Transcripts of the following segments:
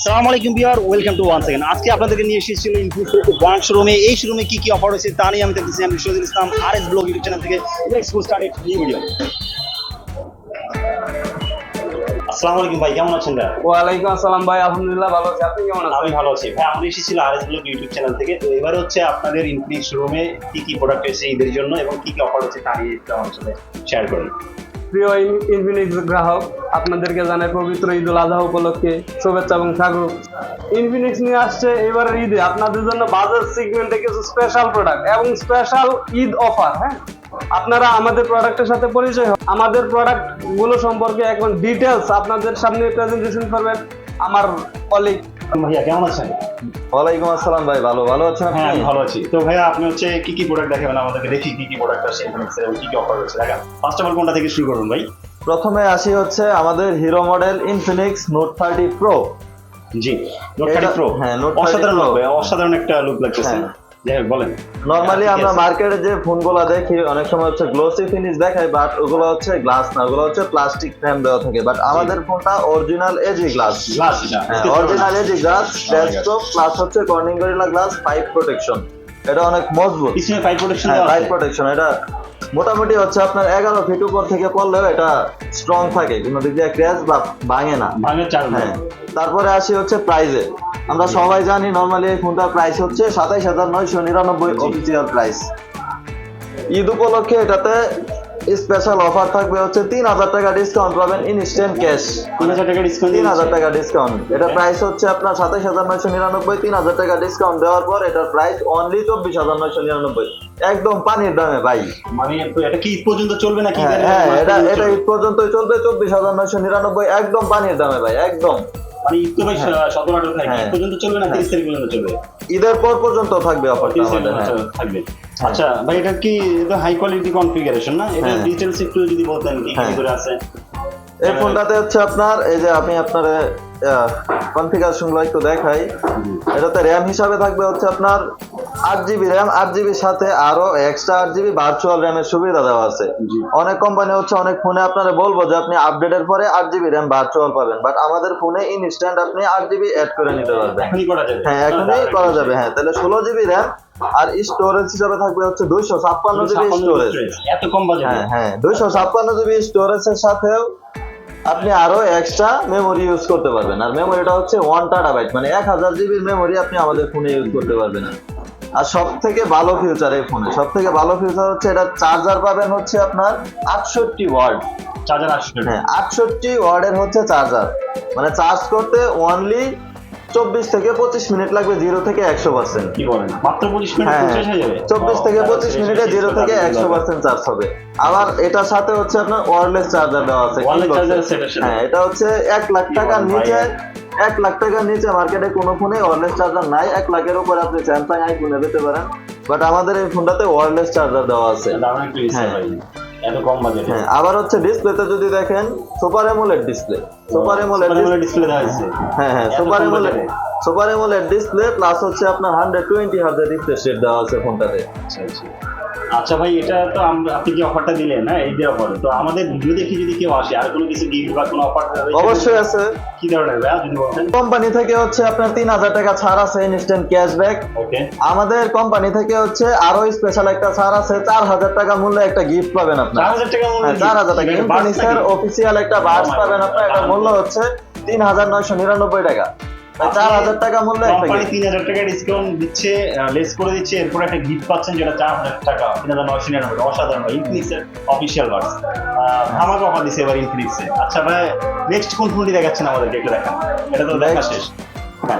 আসসালামু আলাইকুম বিয়ার ওয়েলকাম টু ওয়ান সেকেন্ড আজকে আপনাদেরকে নিয়ে এসেছিল ব্রাঞ্চ শোরুমে এই শোরুমে কি কি অফার হয়েছে তা নিয়ে আমি দেখতেছি। আমি ইসলাম আর এস ব্লগ ইউটিউব চ্যানেল থেকে নিউ ভিডিও আসসালামু আলাইকুম ভাই কেমন আছেন ভাই? ওয়ালাইকুম আসসালাম ভাই আলহামদুলিল্লাহ ভালো আছি। আপনি কেমন আছেন? আমি ভালো আছি। ভাই আমরা এসেছিল আর এস ব্লগ ইউটিউব চ্যানেল থেকে। তো এবার হচ্ছে আপনাদের ইনফিনিক্স শোরুমে কি কি প্রোডাক্ট এসেছে ঈদের জন্য এবং কি কি অফার হচ্ছে তা নিয়ে একটু সাথে শেয়ার করুন। প্রিয় ইন- ইনফিনিক্স গ্রাহক, আপনাদেরকে জানাই পবিত্র ঈদ উল আজহা উপলক্ষে শুভেচ্ছা এবং স্বাগত ইনফিনিক্স নিয়ে আসছে এবারের ঈদে আপনাদের জন্য বাজার সিগমেন্টে কিছু স্পেশাল প্রোডাক্ট এবং স্পেশাল ঈদ অফার হ্যাঁ আপনারা আমাদের প্রোডাক্টের সাথে পরিচয়। আমাদের প্রোডাক্টগুলো সম্পর্কে এখন ডিটেলস আপনাদের সামনে প্রেজেন্টেশন করবেন আমার কলিগ ভাইয়া কেমন আছেন? ওয়ালাইকুম আসসালাম ভাই ভালো ভালো আছেন হ্যাঁ ভালো আছি। তো ভাইয়া আপনি হচ্ছে কি কি প্রোডাক্ট দেখাবেন আমাদেরকে? দেখি কি কি প্রোডাক্ট আছে এবং কি কি অফার রয়েছে। দেখা ফার্স্ট অফ অল কোনটা থেকে শুরু করুন ভাই? প্রথমে আসি হচ্ছে আমাদের hero model Infinix note thirty pro G note thirty pro হ্যাঁ, নোট অসাধারণ অসাধারণ একটা লুক লাগতেছে। হ্যাঁ। বলেন। নর্মালি হ্যাঁ, আমরা মার্কেটে যে ফোনগুলো দেখি অনেক সময় হচ্ছে গ্লোসি ফিনিশ দেখায় বাট ওগুলো হচ্ছে গ্লাস না ওগুলো হচ্ছে প্লাস্টিক ফ্রেম দেওয়া থাকে। বাট আমাদের ফোনটা original AG glass glass original AG glass desktop plus হচ্ছে Corning Gorilla glass five protection এটা অনেক মজবুত। পিছনে ফাইভ প্রোটেকশন আছে। প্রোটেকশন এটা মোটামুটি হচ্ছে আপনার এগারো ফিট উপর থেকে পড়লেও এটা স্ট্রং থাকে কোনো দিক দিয়ে ক্র্যাশ বা ভাঙে না। ভাঙে হ্যাঁ তারপরে আসি হচ্ছে প্রাইজে আমরা সবাই জানি নর্মালি এই ফোনটার প্রাইস হচ্ছে সাতাইশ হাজার নয়শো নিরানব্বই অফিসিয়াল প্রাইস ঈদ উপলক্ষে এটাতে স্পেশাল অফার থাকবে হচ্ছে তিন হাজার টাকা ডিসকাউন্ট পাবেন ইনস্ট্যান্ট ক্যাশ তিন হাজার টাকা ডিসকাউন্ট তিন হাজার টাকা ডিসকাউন্ট এটা প্রাইস হচ্ছে আপনার সাতাইশ হাজার নয়শো নিরানব্বই তিন হাজার টাকা ডিসকাউন্ট দেওয়ার পর এটার প্রাইস অনলি চব্বিশ হাজার নয়শো নিরানব্বই। একদম পানির দামে ভাই। মানে এটা কি ঈদ পর্যন্ত চলবে নাকি? হ্যাঁ ঈদের হ্যাঁ এটা এটা ঈদ পর্যন্তই চলবে চব্বিশ হাজার নয়শো নিরানব্বই একদম পানির দামে ভাই একদম। মানে ঈদ তো ভাই সতেরো আঠারো হ্যাঁ। পর্যন্ত চলবে না তিরিশ তারিখ পর্যন্ত চলবে? ঈদের পর পর্যন্ত থাকবে অফারটা আমাদের হ্যাঁ। থাকবে। আচ্ছা ভাই এটা কি এটা হাই কোয়ালিটি কনফিগারেশন না? এটা ডিটেইলস ডিটেলস একটু যদি বলতেন কি কি হ্যাঁ। করে আছে? এই ফোনটাতে হচ্ছে আপনার এই যে আমি আপনার কনফিগারেশনগুলো একটু দেখাই। এটাতে র্যাম হিসাবে থাকবে হচ্ছে আপনার আট জিবি র্যাম আট জিবির সাথে আরও এক্সট্রা আট জিবি ভার্চুয়াল র্যামের সুবিধা দেওয়া আছে। অনেক কোম্পানি হচ্ছে অনেক ফোনে আপনারা বলব যে আপনি আপডেটের পরে আট জিবি র্যাম ভার্চুয়াল পাবেন। বাট আমাদের ফোনে ইনস্ট্যান্ট আপনি আট জিবি অ্যাড করে নিতে পারবেন। হ্যাঁ এখনই করা যাবে। হ্যাঁ তাহলে ষোলো জিবি র্যাম আর স্টোরেজ হিসাবে থাকবে হচ্ছে দুইশো ছাপ্পান্ন জিবি স্টোরেজ এত কম হ্যাঁ হ্যাঁ দুইশো ছাপ্পান্ন জিবি স্টোরেজের সাথেও আপনি আরও এক্সট্রা মেমোরি ইউজ করতে পারবেন। আর মেমোরিটা হচ্ছে ওয়ান টাটা টাটাবাইট মানে এক হাজার জিবির মেমোরি আপনি আমাদের ফোনে ইউজ করতে পারবেন আর। সব থেকে ভালো ফিউচার এই ফোনে সব থেকে ভালো ফিউচার হচ্ছে এটা চার্জার পাবেন হচ্ছে আপনার আটষট্টি ওয়ার্ড। চার্জার আটষট্টি। হ্যাঁ আটষট্টি ওয়ার্ডের হচ্ছে চার্জার মানে চার্জ করতে অনলি চব্বিশ থেকে পঁচিশ মিনিট লাগবে জিরো থেকে একশো পার্সেন্ট কি বলেন? মাত্র পঁচিশ মিনিট হ্যাঁ। শেষ হয়ে যাবে? চব্বিশ থেকে পঁচিশ মিনিটে জিরো থেকে একশো পার্সেন্ট চার্জ হবে। আবার এটার সাথে হচ্ছে আপনার ওয়ারলেস চার্জার দেওয়া আছে? হ্যাঁ এটা হচ্ছে এক লাখ টাকার নিচে এক লাখ টাকার নিচে মার্কেটে কোনো ফোনে ওয়ারলেস চার্জার নাই। এক লাখের উপরে আপনি স্যামসাং আইফোনে পেতে পারেন। বাট আমাদের এই ফোনটাতে ওয়ারলেস চার্জার দেওয়া আছে। হ্যাঁ। এত কম বাজেটে হ্যাঁ আবার হচ্ছে ডিসপ্লেতে যদি দেখেন super AMOLED display super AMOLED display হ্যাঁ হ্যাঁ সুপার এমল AMOLED? Super AMOLED display plus হচ্ছে আপনার হান্ড্রেড টোয়েন্টি হার্জের রিফ্রেশ রেট দেওয়া আছে ফোনটাতে আচ্ছা আচ্ছা। আচ্ছা ভাই এটা তো আমরা আপনি যে অফারটা দিলেন না এই যে অফার তো আমাদের ভিডিও দেখে যদি কেউ আসে আর কোনো কিছু গিফট বা কোনো অফার অবশ্যই আছে। কি ধরনের ভাই যদি বলতেন। কোম্পানি থেকে হচ্ছে আপনার তিন হাজার টাকা ছাড় আছে ইনস্ট্যান্ট ক্যাশব্যাক ওকে আমাদের কোম্পানি থেকে হচ্ছে আরও স্পেশাল একটা ছাড় আছে চার হাজার টাকা মূল্যে একটা গিফট পাবেন চার আপনার হাজার টাকা মূল্য হ্যাঁ চার হাজার টাকা। অফিসিয়াল একটা বাস Oh পাবেন আপনার। এটা মূল্য হচ্ছে তিন হাজার নয়শো নিরানব্বই টাকা। চার হাজার টাকা মূল্যে কোম্পানি তিন হাজার টাকা ডিসকাউন্ট দিচ্ছে লেস করে দিচ্ছে এরপর একটা গিফট পাচ্ছেন যেটা চার হাজার টাকা তিন হাজার নয়শো নিরানব্বই অসাধারণ ইনফিনিক্সের অফিসিয়াল আমাকে অফার দিচ্ছে এবার ইনফিনিক্সে আচ্ছা ভাই নেক্সট কোন ফোনটি দেখাচ্ছেন আমাদেরকে একটু দেখান। এটা তো দেখা শেষ।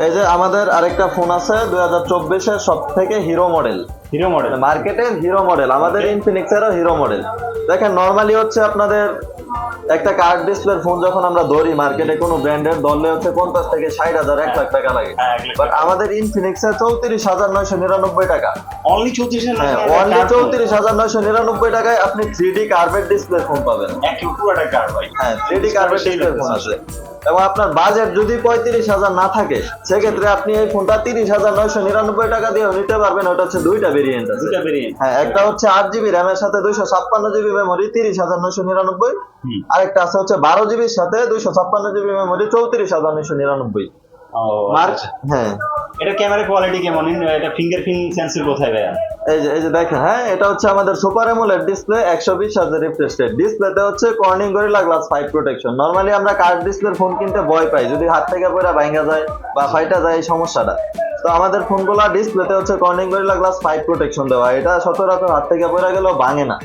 এই যে আমাদের আরেকটা ফোন আছে দুই হাজার চব্বিশের সব থেকে হিরো মডেল হিরো মডেল মার্কেটের হিরো মডেল আমাদের Okay. ইনফিনিক্সেরও হিরো মডেল দেখেন নর্মালি হচ্ছে আপনাদের একটা কার্ড ডিসপ্লে ফোন যখন আমরা ধরি মার্কেটে কোনো ব্র্যান্ডের ধরলে হচ্ছে পঞ্চাশ থেকে ষাট হাজার এক লাখ টাকা লাগে। হ্যাঁ, বাট আমাদের ইনফিনিক্স এর চৌত্রিশ হাজার নয়শো নিরানব্বই টাকা। অনলি চৌত্রিশ হ্যাঁ অনলি চৌত্রিশ হাজার নয়শো নিরানব্বই টাকায় আপনি three D curved display phone পাবেন। হ্যাঁ three D curved display phone. আছে। এবং আপনার বাজেট যদি পঁয়ত্রিশ হাজার না থাকে সেক্ষেত্রে আপনি এই ফোনটা তিরিশ হাজার নয়শো নিরানব্বই টাকা দিয়েও নিতে পারবেন। ওটা হচ্ছে দুইটা ভেরিয়েন্ট আছে। হ্যাঁ একটা হচ্ছে আট জিবি র্যামের সাথে দুইশো ছাপ্পান্ন জিবি মেমোরি তিরিশ হাজার নয়শো নিরানব্বই। হুম। আরেকটা আছে হচ্ছে বারো জিবির সাথে দুইশো ছাপ্পান্ন জিবি মেমোরি চৌত্রিশ হাজার নয়শো নিরানব্বই। ও, মার্ক আচ্ছা। হ্যাঁ। এটা ক্যামেরা কোয়ালিটি কেমন? এটা ফিঙ্গারপ্রিন্ট সেন্সর কোথায় ভাইয়া? এই যে এই যে দেখেন হ্যাঁ এটা হচ্ছে আমাদের সুপার এমোলেড ডিসপ্লে একশো বিশ হাজার রিফ্রেশ রেট ডিসপ্লেতে হচ্ছে Corning Gorilla glass five protection normally আমরা কার্ড ডিসপ্লের ফোন কিনতে ভয় পাই যদি হাত থেকে পড়া ভাঙা যায় বা ফাইটা যায় এই সমস্যাটা। তো আমাদের ফোনগুলো ডিসপ্লেতে হচ্ছে Corning Gorilla glass five protection দেওয়া। এটা সচরাচর হাত থেকে পড়ে গেলেও ভাঙে না।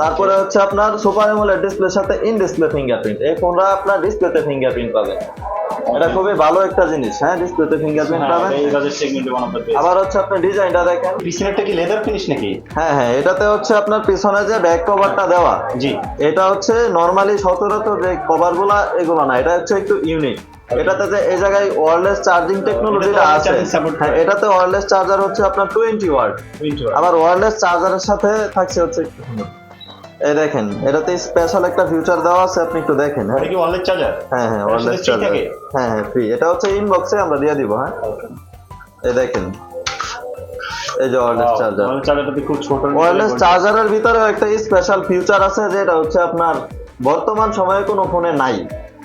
তারপরে হচ্ছে আপনার সুপার এমোলেড ডিসপ্লের সাথে ইন ডিসপ্লে ফিঙ্গারপ্রিন্ট এই ফোনটা আপনার ডিসপ্লেতে ফিঙ্গারপ্রিন্ট পাবেন এটা খুবই ভালো একটা জিনিস হ্যাঁ ডিসপ্লেতে ফিঙ্গারপ্রিন্ট হ্যাঁ, পাবেন। এই বাজেট সেগমেন্টে ওয়ান অফ দ্য বেস্ট আবার হচ্ছে আপনি ডিজাইনটা দেখেন। পিছনেরটা কি লেদার ফিনিশ নাকি? হ্যাঁ হ্যাঁ এটাতে হচ্ছে আপনার পিছনে যে ব্যাক কভারটা দেওয়া জি। এটা হচ্ছে নরমালি সচরাচর যে কভারগুলা এগুলো না এটা হচ্ছে একটু ইউনিক এটাতে যে এই জায়গায় ওয়্যারলেস চার্জিং টেকনোলজিটা আছে। হ্যাঁ এটাতে ওয়্যারলেস চার্জার হচ্ছে আপনার টোয়েন্টি ওয়াট আবার ওয়্যারলেস চার্জারের সাথে থাকছে হচ্ছে একটু সুন্দর। এই দেখেন এটাতে স্পেশাল একটা ফিউচার দেওয়া আছে আপনি একটু দেখেন হ্যাঁ? কি চার্জার হ্যাঁ হ্যাঁ চার্জার হ্যাঁ হ্যাঁ ফ্রি এটা হচ্ছে ইনবক্সে আমরা দিয়ে দিব হ্যাঁ? এই দেখেন। এই যে চার্জার ওয়ালেট চার্জারটা খুব ছোট। ওয়্যারলেস চার্জারের ভিতরে একটা স্পেশাল ফিউচার আছে যেটা হচ্ছে আপনার বর্তমান সময়ে কোনো ফোনে নাই।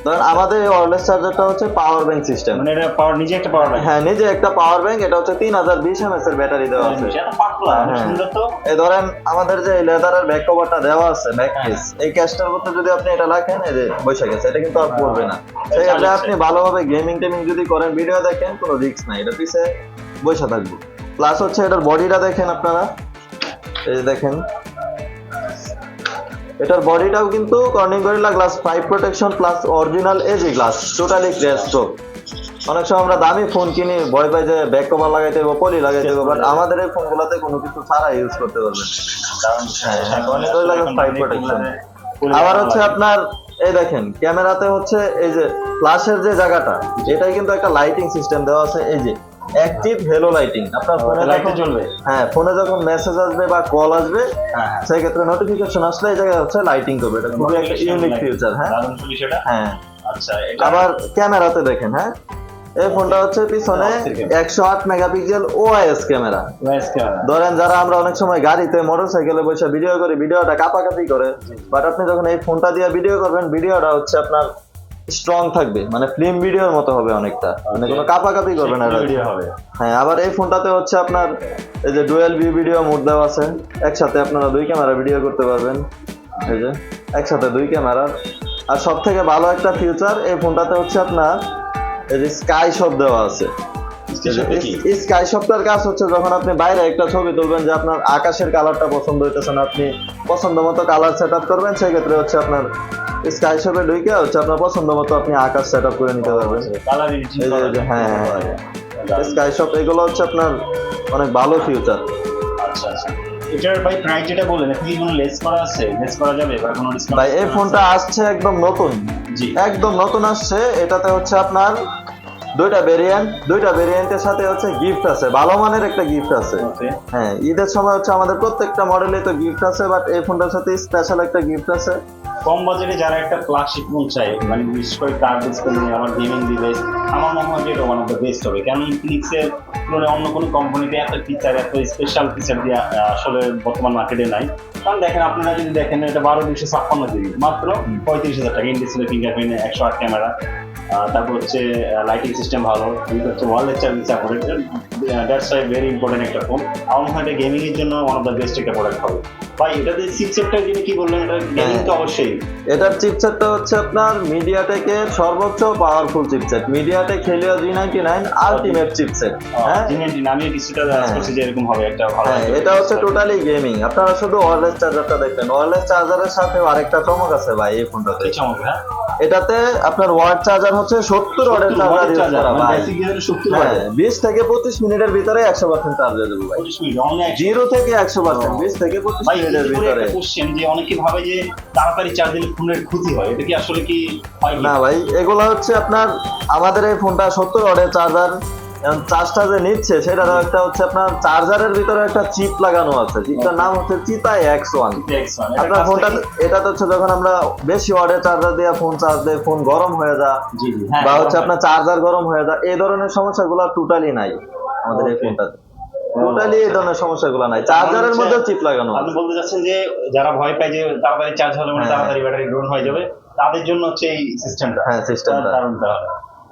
ধরেন আমাদের এই ওয়্যারলেস চার্জারটা হচ্ছে পাওয়ার ব্যাংক সিস্টেম মানে এটা পাওয়ার নিজে একটা পাওয়ার ব্যাংক হ্যাঁ নিজে একটা পাওয়ার ব্যাংক এটা হচ্ছে তিন হাজার বিশ এমএস এর ব্যাটারি দেওয়া আছে। এটা পাতলা হ্যাঁ। সুন্দর তো। এই ধরেন আমাদের যে লেদারের ব্যাক কভারটা দেওয়া আছে ব্যাক কেস এই ক্যাশটার মধ্যে যদি আপনি এটা রাখেন এই যে বসে গেছে এটা কিন্তু আর পড়বে না। সেক্ষেত্রে আপনি ভালোভাবে গেমিং টেমিং যদি করেন ভিডিও দেখেন কোনো রিস্ক নাই। এটা পিছে বসে থাকবে। প্লাস হচ্ছে এটার বডিটা দেখেন আপনারা। এই দেখেন। এটার বডিটাও কিন্তু Corning Gorilla glass five protection plus original AG glass totally crash stroke অনেক সময় আমরা দামি ফোন কিনি ভয় পাই যে ব্যাক কভার লাগাইতে হবে পলি লাগাইতে হবে বাট আমাদের এই ফোনগুলোতে কোনো কিছু ছাড়া ইউজ করতে পারবেন দারুণ হ্যাঁ, হ্যাঁ, আবার হচ্ছে আপনার এই দেখেন ক্যামেরাতে হচ্ছে এই যে ফ্ল্যাশের যে জায়গাটা এটাই কিন্তু একটা লাইটিং সিস্টেম দেওয়া আছে এই যে। অ্যাক্টিভ হেলো লাইটিং আপনার ফোনে জ্বলবে হ্যাঁ ফোনে যখন মেসেজ আসবে বা কল আসবে। সেই ক্ষেত্রে নোটিফিকেশন আসলে এই জায়গায় হচ্ছে লাইটিং করবে। এটা খুবই একটা ইউনিক ফিচার হ্যাঁ? হ্যাঁ। আচ্ছা আবার ক্যামেরাতে দেখেন হ্যাঁ? এই ফোনটা হচ্ছে পিছনে একশো আট মেগাপিক্সেল ওআইএস ক্যামেরা। ধরেন যারা আমরা অনেক সময় গাড়িতে মোটর সাইকেলে বসে ভিডিও করি ভিডিওটা কাপাকাপি করে বাট আপনি যখন এই ফোনটা দিয়ে ভিডিও করবেন ভিডিওটা হচ্ছে আপনার স্ট্রং থাকবে। মানে ফিল্ম ভিডিওর মতো হবে অনেকটা। মানে কোনো কাপাকাপি করবে না ভিডিও হবে। হ্যাঁ আবার এই ফোনটাতে হচ্ছে আপনার এই যে ডুয়েল ভিউ ভিডিও মোড দেওয়া আছে একসাথে আপনারা দুই ক্যামেরা ভিডিও করতে পারবেন। এই যে একসাথে দুই ক্যামেরা আর সব থেকে ভালো একটা ফিউচার এই ফোনটাতে হচ্ছে আপনার এই যে স্কাই শব্দ দেওয়া আছে। স্কাই শপটার কাজ হচ্ছে যখন আপনি বাইরে একটা ছবি তুলবেন যে আপনার আকাশের কালারটা পছন্দ হইতেছে না আপনি পছন্দ মতো কালার সেট আপ করবেন সেই ক্ষেত্রে হচ্ছে আপনার স্কাই শপে ঢুকে হচ্ছে আপনার পছন্দ মতো আপনি আকাশ সেট আপ করে নিতে পারবেন। কালার এডিটিং এই যে- এই যে, হ্যাঁ, হ্যাঁ, স্কাই শপ এগুলো হচ্ছে আপনার অনেক ভালো ফিউচার আচ্ছা আচ্ছা। এটার ভাই প্রাইস যেটা বললেন এটা কি কোনো লেস করা আছে? লেস করা যাবে? বা কোনো ডিসকাউন্ট ভাই এই ফোনটা আসছে একদম নতুন। জি। একদম নতুন আসছে। এটাতে হচ্ছে আপনার দুইটা ভেরিয়েন্ট দুইটা ভেরিয়েন্টের সাথে হচ্ছে গিফট আছে। ভালো মানের একটা গিফট আছে। হ্যাঁ ঈদের সময় হচ্ছে আমাদের প্রত্যেকটা মডেলে তো গিফট আছে বাট এই ফোনটার সাথে স্পেশাল একটা গিফট আছে। কম বাজেটে যারা একটা ফ্ল্যাগশিপ ফোন চাই মানে বিশেষ করে কার ডিসপ্লে নিয়ে আমার গেমিং ডিভাইস আমার মনে হয় যে এটা ওয়ান অফ দ্য বেস্ট হবে। কারণ ইনফিনিক্সের তুলনায় অন্য কোনো কোম্পানিতে এত ফিচার এত স্পেশাল ফিচার দিয়ে আসলে বর্তমান মার্কেটে নাই। কারণ দেখেন আপনারা যদি দেখেন এটা বারো দুশো ছাপ্পান্ন জিবি মাত্র পঁয়ত্রিশ হাজার টাকা ইন ডিসপ্লে ফিঙ্গারপ্রিন্ট একশো আট ক্যামেরা তারপর হচ্ছে লাইটিং সিস্টেম ভালো। হচ্ছে wallet charging support that's why very important একটা ফোন আমার মনে হয় এটা গেমিং এর জন্য ওয়ান অফ দ্য বেস্ট একটা প্রোডাক্ট হবে। ভাই এটাতে চিপসেটটা যিনি কি বললেন এটা গেমিং তো অবশ্যই। এটার চিপসেটটা হচ্ছে আপনার মিডিয়াটেকের সর্বোচ্চ powerful chipset MediaTek Helio G ninety nine ultimate chipset হ্যাঁ? আমি কিছুটা হ্যাঁ। করছি যে এরকম হবে একটা ভালো হ্যাঁ এটা হচ্ছে টোটালি গেমিং আপনারা শুধু ওয়্যারলেস চার্জারটা দেখবেন। ওয়্যারলেস চার্জারের সাথে আরেকটা চমক আছে ভাই এই ফোনটাতে চমক হ্যাঁ? এটাতে আপনার ওয়াট চার্জার হচ্ছে সত্তর ওয়াটের চার্জার ইউজ করা ভাই। গিয়ারের শক্তি হ্যাঁ বিশ থেকে পঁচিশ মিনিটের ভিতরে একশো পার্সেন্ট চার্জ হয়ে যাবে ভাই। জিরো থেকে একশো পার্সেন্ট বিশ থেকে পঁচিশ মিনিটের ভিতরে। কোশ্চেন যে অনেকে ভাবে যে তাড়াতাড়ি চার্জ দিলে ফোনের ক্ষতি হয় এটা কি আসলে কি হয় কি? না ভাই এগুলো হচ্ছে আপনার আমাদের এই ফোনটা সত্তর ওয়ার্ডের চার্জার চার্জটা যে নিচ্ছে সেটার একটা হচ্ছে আপনার চার্জারের ভিতরে একটা চিপ লাগানো আছে। চিপটার নাম হচ্ছে চিতা এক্স ওয়ান আপনার ফোনটা এটা হচ্ছে যখন আমরা বেশি ওয়াটের চার্জার দিয়ে ফোন চার্জ দিই ফোন গরম হয়ে যায় হ্যাঁ বা হচ্ছে আপনার চার্জার গরম হয়ে যায় এই ধরনের সমস্যাগুলো টোটালি নাই আমাদের এই ফোনটাতে টোটালি এই ধরনের সমস্যাগুলো নাই। চার্জারের মধ্যে চিপ লাগানো আপনি বলতে চাচ্ছেন যে যারা ভয় পায় যে তাড়াতাড়ি চার্জ হলে মানে হ্যাঁ। তাড়াতাড়ি ব্যাটারি ড্রোন হয়ে যাবে তাদের জন্য হচ্ছে এই সিস্টেমটা হ্যাঁ সিস্টেমটা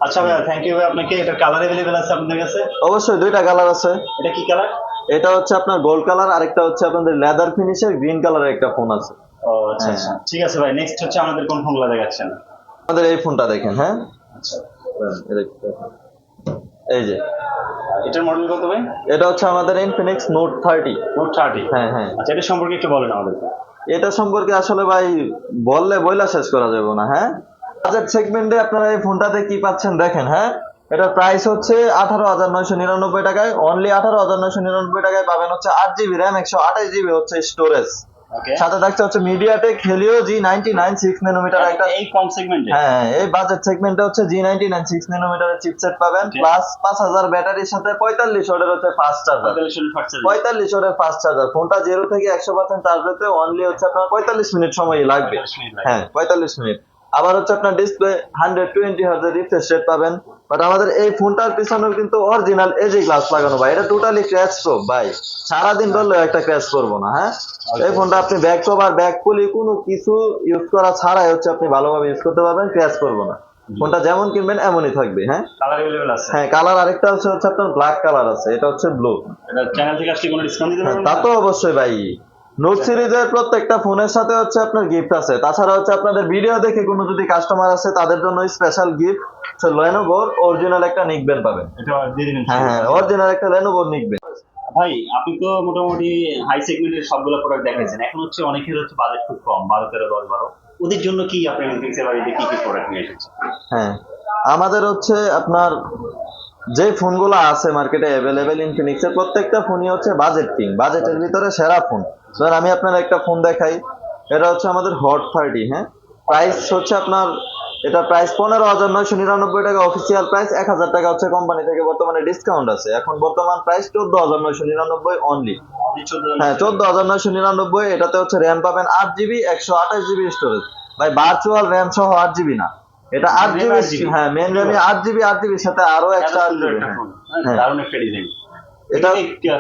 আচ্ছা ভাইয়া থ্যাংক ইউ ভাই আপনাকে এটা কালার अवेलेबल আছে আপনাদের কাছে অবশ্যই দুইটা কালার আছে এটা কি কালার এটা হচ্ছে আপনার গোল্ড কালার আরেকটা হচ্ছে আপনাদের লেদার ফিনিশের গ্রিন কালারের একটা ফোন আছে ও আচ্ছা আচ্ছা ঠিক আছে ভাই নেক্সট হচ্ছে আমাদের কোন ফোনগুলো দেখাচ্ছেন আমাদের এই ফোনটা দেখেন হ্যাঁ আচ্ছা এই দেখেন। এই যে এটার মডেল কত ভাই এটা হচ্ছে আমাদের Infinix Note thirty Note thirty হ্যাঁ হ্যাঁ আচ্ছা এটা সম্পর্কে একটু বলেন আমাদেরকে এটা সম্পর্কে আসলে ভাই বললে বইলা শেষ করা যাবে না হ্যাঁ বাজেট সেগমেন্টে আপনারা এই ফোনটাতে কি পাচ্ছেন দেখেন হ্যাঁ? এটার প্রাইস হচ্ছে আঠারো হাজার নয়শো নিরানব্বই টাকায়। অনলি আঠারো হাজার নয়শো নিরানব্বই টাকায় পাবেন হচ্ছে আট জিবি র্যাম একশো আঠাশ জিবি হচ্ছে স্টোরেজ সাথে থাকছে হচ্ছে MediaTek Helio G ninety nine six nanometre একটা এই কম সেগমেন্টে হ্যাঁ এই বাজেট সেগমেন্টে হচ্ছে জি নাইনটি নাইন সিক্স নানোমিটারের চিপসেট পাবেন প্লাস পাঁচ হাজার ব্যাটারির সাথে পঁয়তাল্লিশ ওয়াটের হচ্ছে ফাস্ট চার্জার পঁয়তাল্লিশ ওয়াটের ফাস্ট চার্জার ফোনটা জিরো থেকে একশো পার্সেন্ট চার্জ হতে অনলি হচ্ছে আপনার পঁয়তাল্লিশ মিনিট সময় লাগবে। হ্যাঁ পঁয়তাল্লিশ মিনিট। আবার হচ্ছে আপনার ডিসপ্লে হান্ড্রেড টোয়েন্টি হাজার রিফ্রেশ রেট পাবেন বাট আমাদের এই ফোনটার পিছনেও কিন্তু অরিজিনাল এজি গ্লাস লাগানো ভাই এটা টোটালি ক্র্যাশ প্রুফ ভাই সারাদিন ধরলেও একটা ক্র্যাশ করবো না হ্যাঁ এই ফোনটা আপনি ব্যাক কভার ব্যাক পুলি কোনো কিছু ইউজ করা ছাড়াই হচ্ছে আপনি ভালোভাবে ইউজ করতে পারবেন ক্র্যাশ করবো না ফোনটা যেমন কিনবেন এমনই থাকবে হ্যাঁ কালার अवेलेबल আছে হ্যাঁ কালার আরেকটা হচ্ছে হচ্ছে আপনার ব্ল্যাক কালার আছে এটা হচ্ছে ব্লু এটা চ্যানেল থেকে আসলে কোনো ডিসকাউন্ট দিতে পারবেন তা তো অবশ্যই ভাই নোট সিরিজের প্রত্যেকটা ফোনের সাথে হচ্ছে আপনার গিফট আছে। তাছাড়া হচ্ছে আপনাদের ভিডিও দেখে কোনো যদি কাস্টমার আছে তাদের জন্য স্পেশাল গিফট লেনোভোর অরিজিনাল একটা নিকবেন পাবেন। হ্যাঁ হ্যাঁ অরিজিনাল একটা লেনোভোর নিকবেন ভাই আপনি তো মোটামুটি হাই সেগমেন্টের সবগুলো প্রোডাক্ট দেখাইছেন। এখন হচ্ছে অনেকের হচ্ছে বাজেট খুব কম বারো তেরো দশ বারো। ওদের জন্য কি আপনি ইনফিক্সের বাড়িতে কি কি প্রোডাক্ট নিয়ে এসেছেন? হ্যাঁ আমাদের হচ্ছে আপনার যে ফোনগুলো আছে মার্কেটে অ্যাভেলেবেল ইনফিনিক্স এর প্রত্যেকটা ফোনই হচ্ছে বাজেট কিং বাজেটের ভিতরে সেরা ফোন ধর আমি আপনার একটা ফোন দেখাই। এটা হচ্ছে আমাদের হট থার্টি হ্যাঁ? প্রাইস হচ্ছে আপনার এটা প্রাইস পনেরো হাজার নয়শো নিরানব্বই টাকা অফিসিয়াল প্রাইস এক হাজার টাকা হচ্ছে কোম্পানি থেকে বর্তমানে ডিসকাউন্ট আছে। এখন বর্তমান প্রাইস চোদ্দ হাজার নয়শো নিরানব্বই অনলি হ্যাঁ চোদ্দ হাজার নয়শো নিরানব্বই এটাতে হচ্ছে র্যাম পাবেন আট জিবি একশো আঠাশ জিবি স্টোরেজ ভাই ভার্চুয়াল র্যাম সহ আট জিবি না। এটা আট জিবি হ্যাঁ মেন র্যামে আট জিবি আট জিবির সাথে আরও এক্সট্রা আট জিবি হ্যাঁ। একটা এটা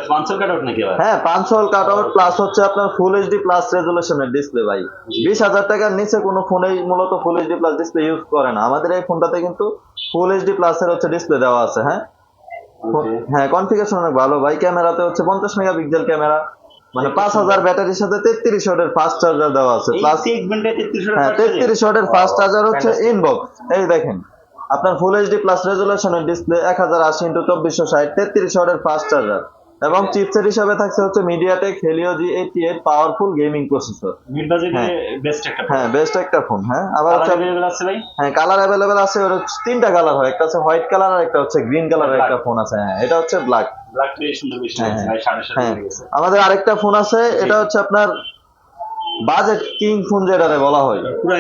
স্পন্সর কাট আউট নাকি হ্যাঁ পাঁচশোল কাট আউট প্লাস হচ্ছে আপনার ফুল এইচডি প্লাস রেজুলেশনের ডিসপ্লে ভাই। বিশ হাজার টাকার নিচে কোনো ফোনেই মূলত full HD plus display use করে না। আমাদের এই ফোনটাতে কিন্তু ফুল এইচডি প্লাস এর হচ্ছে ডিসপ্লে দেওয়া আছে হ্যাঁ? হ্যাঁ কনফিগারেশন অনেক ভালো। ভাই ক্যামেরাতে হচ্ছে পঞ্চাশ মেগাপিক্সেল ক্যামেরা মানে পাঁচ হাজার ব্যাটারির সাথে তেত্রিশ ওয়াটের ফাস্ট চার্জার দেওয়া আছে। প্লাস সেগমেন্টে 33 হ্যাঁ তেত্রিশ ওয়াটের ফাস্ট চার্জার হচ্ছে ইনবক্স এই দেখেন আপনার ফুল এইচডি প্লাস রেজুলেশনের ডিসপ্লে এক হাজার আশি ইন্টু চব্বিশশো ষাট তেত্রিশ ফাস্ট চার্জার এবং চিপসেট হিসাবে থাকছে হচ্ছে MediaTek Helio G eighty eight powerful gaming processor হ্যাঁ। বেস্ট একটা ফোন হ্যাঁ, হ্যাঁ আবার হ্যাঁ কালার অ্যাভেলেবেল আছে ওর তিনটা কালার হয়। একটা হচ্ছে হোয়াইট কালার আর একটা হচ্ছে গ্রিন কালারের একটা ফোন আছে হ্যাঁ। এটা হচ্ছে ব্ল্যাক হ্যাঁ। হ্যাঁ। আমাদের আরেকটা ফোন আছে এটা হচ্ছে আপনার বাজেট কিং ফোন যেটা বলা হয়। পুরো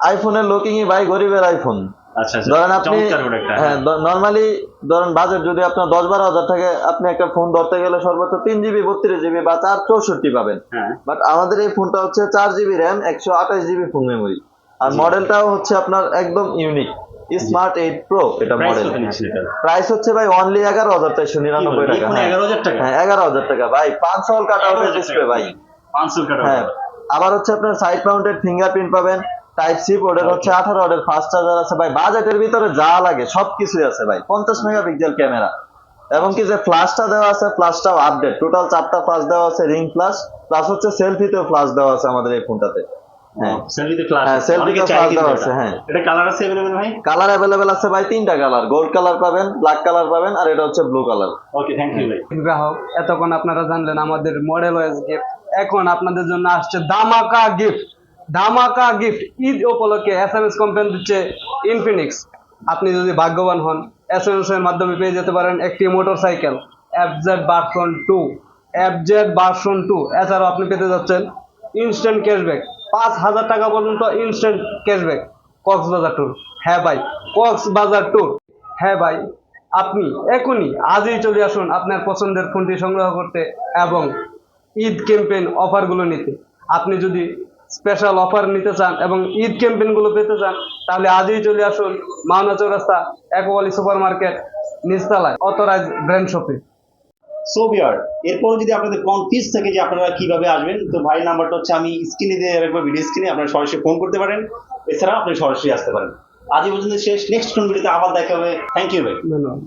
আইফোনের লুকিংই ভাই গরিবের আইফোন আচ্ছা আচ্ছা ধরেন আপনি প্রোডাক্ট হ্যাঁ নর্মালি ধরেন বাজেট যদি আপনার দশ বারো হাজার থাকে আপনি একটা ফোন ধরতে গেলে সর্বোচ্চ তিন জিবি বত্রিশ জিবি বা চার চৌষট্টি পাবেন। হ্যাঁ। বাট আমাদের এই ফোনটা হচ্ছে চার জিবি র্যাম একশো আঠাশ জিবি ফোন মেমোরি আর মডেলটাও হচ্ছে আপনার একদম ইউনিক স্মার্ট এইট প্রো এটা মডেল প্রাইস হচ্ছে ভাই অনলি এগারো হাজার চারশো নিরানব্বই টাকা। হ্যাঁ। 11000 টাকা? হ্যাঁ এগারো হাজার টাকা ভাই। পাঁচ সল কাট ডিসপ্লে ভাই। 500 হ্যাঁ আবার হচ্ছে আপনার সাইড মাউন্টেড ফিঙ্গারপ্রিন্ট পাবেন। টাইপ সি বোর্ডের হচ্ছে আঠারো ওয়ার্ডের ফাস্ট চার্জার আছে ভাই। বাজেটের ভিতরে যা লাগে সবকিছুই আছে ভাই। পঞ্চাশ মেগাপিক্সেল ক্যামেরা। এবং কি যে ফ্লাশটা দেওয়া আছে ফ্লাশটাও আপডেট টোটাল চারটা ফ্লাশ দেওয়া আছে রিং ফ্লাশ প্লাস হচ্ছে সেলফিতেও ফ্লাশ দেওয়া আছে আমাদের এই ফোনটাতে। কালার অ্যাভেলেবেল হ্যাঁ, হ্যাঁ। আছে। ভাই? তিনটা কালার গোল্ড কালার পাবেন ব্ল্যাক কালার পাবেন আর এটা হচ্ছে ব্লু কালার ওকে ইউ এতক্ষণ আপনারা জানলেন আমাদের মডেল এখন আপনাদের জন্য আসছে দামাকা গিফট ধামাকা গিফট ঈদ উপলক্ষে এস এম এস কোম্পানি দিচ্ছে ইনফিনিক্স আপনি যদি ভাগ্যবান হন এস এম এস এর মাধ্যমে পেয়ে যেতে পারেন একটি motorcycle FZ version two FZ version two এছাড়াও আপনি পেতে যাচ্ছেন ইনস্ট্যান্ট ক্যাশব্যাক পাঁচ হাজার টাকা পর্যন্ত ইনস্ট্যান্ট ক্যাশব্যাক কক্সবাজার ট্যুর হ্যাঁ ভাই, কক্সবাজার ট্যুর হ্যাঁ ভাই, আপনি এখনই আজই চলে আসুন আপনার পছন্দের ফোনটি সংগ্রহ করতে এবং ঈদ ক্যাম্পেইন অফারগুলো নিতে। আপনি যদি স্পেশাল অফার নিতে চান এবং ঈদ ক্যাম্পেইনগুলো পেতে চান তাহলে আজই চলে আসুন Mawna Chourasta equally super market নিচতলায় অথরাইজ ব্র্যান্ড শপে। সো বিয়ার এরপর যদি আপনাদের কনফিউজ থাকে যে আপনারা কীভাবে আসবেন তো ভাই নাম্বারটা হচ্ছে আমি স্ক্রিনে দিয়ে রাখব ভিডিও স্ক্রিনে আপনারা সরাসরি ফোন করতে পারেন। এছাড়া আপনি সরাসরি আসতে পারেন। আজ পর্যন্ত শেষ। নেক্সট কোন ভিডিওতে আবার দেখা হবে। থ্যাংক ইউ ভাই। ধন্যবাদ।